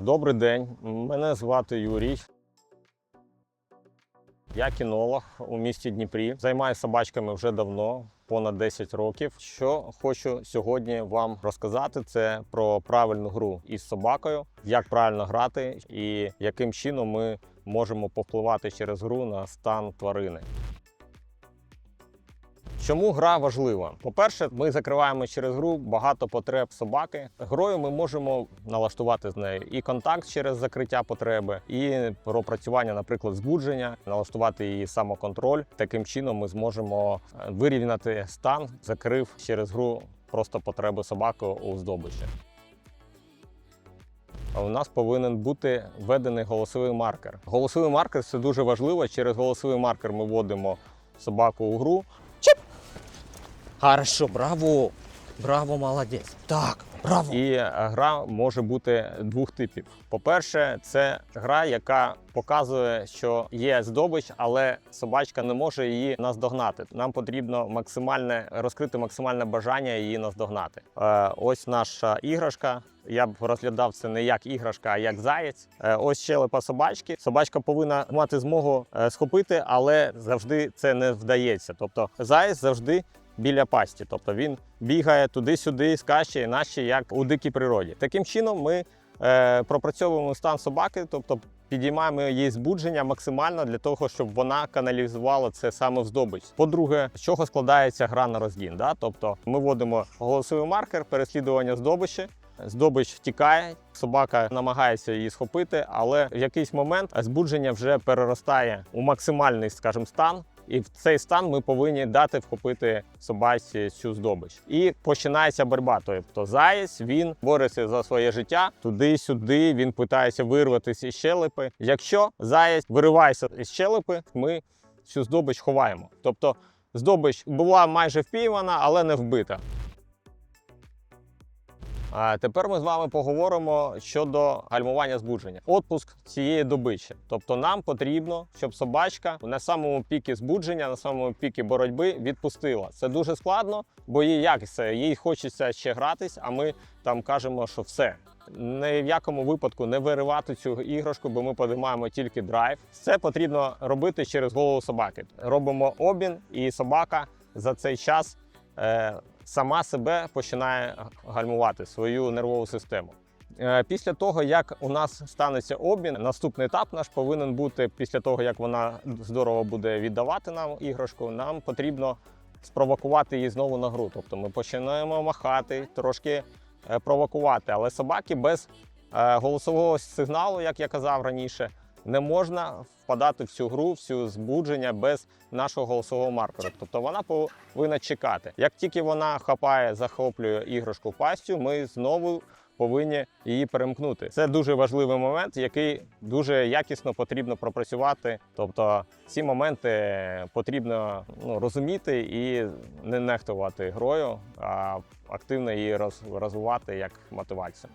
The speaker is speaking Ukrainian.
Добрий день, мене звати Юрій. Я кінолог у місті Дніпрі. Займаюся собачками вже давно, понад 10 років. Що хочу сьогодні вам розказати, це про правильну гру із собакою, як правильно грати і яким чином ми можемо повпливати через гру на стан тварини. Чому гра важлива? По-перше, ми закриваємо через гру багато потреб собаки. Грою ми можемо налаштувати з нею і контакт через закриття потреби, і пропрацювання, наприклад, збудження, налаштувати її самоконтроль. Таким чином ми зможемо е, вирівняти стан, закрив через гру просто потреби собаки у здобичі. У нас повинен бути введений голосовий маркер. Голосовий маркер це дуже важливо. Через голосовий маркер ми вводимо собаку у гру. Хорошо, браво! Браво, молодець. Так, браво. І гра може бути двох типів. По-перше, це гра, яка показує, що є здобич, але собачка не може її наздогнати. Нам потрібно максимальне розкрити максимальне бажання її наздогнати. Е, ось наша іграшка. Я б розглядав це не як іграшка, а як заєць. Е, ось щелепа собачки. Собачка повинна мати змогу е, схопити, але завжди це не вдається. Тобто заєць завжди біля пасті. Тобто він бігає туди-сюди, скаче, наче як у дикій природі. Таким чином ми е, пропрацьовуємо стан собаки, тобто підіймаємо її збудження максимально для того, щоб вона каналізувала це саме здобич. По-друге, з чого складається гра на розгін? Да? Тобто ми вводимо голосовий маркер переслідування здобичі. Здобич втікає, собака намагається її схопити, але в якийсь момент збудження вже переростає у максимальний, скажімо, стан. І в цей стан ми повинні дати вхопити собаці цю здобич. І починається боротьба. Тобто заєць він бореться за своє життя туди-сюди. Він питається вирватися із щелепи. Якщо заєць виривається із щелепи, ми цю здобич ховаємо. Тобто здобич була майже впіймана, але не вбита. А тепер ми з вами поговоримо щодо гальмування збудження. Отпуск цієї добичі. Тобто нам потрібно, щоб собачка на самому пікі збудження, на самому пікі боротьби відпустила. Це дуже складно, бо їй як це? Їй хочеться ще гратись, а ми там кажемо, що все. Ні в якому випадку не виривати цю іграшку, бо ми подимаємо тільки драйв. Це потрібно робити через голову собаки. Робимо обмін, і собака за цей час е, сама себе починає гальмувати свою нервову систему. Е, Після того, як у нас станеться обмін, наступний етап наш повинен бути після того, як вона здорово буде віддавати нам іграшку, нам потрібно спровокувати її знову на гру. Тобто ми починаємо махати, трошки е, провокувати. Але собаки без е, голосового сигналу, як я казав раніше, не можна впадати в цю гру, в цю збудження без нашого голосового маркеру. Тобто вона повинна чекати. Як тільки вона хапає, захоплює іграшку пастю, ми знову повинні її перемкнути. Це дуже важливий момент, який дуже якісно потрібно пропрацювати. Тобто ці моменти потрібно ну, розуміти і не нехтувати грою, а активно її роз- розвивати як мотивацію.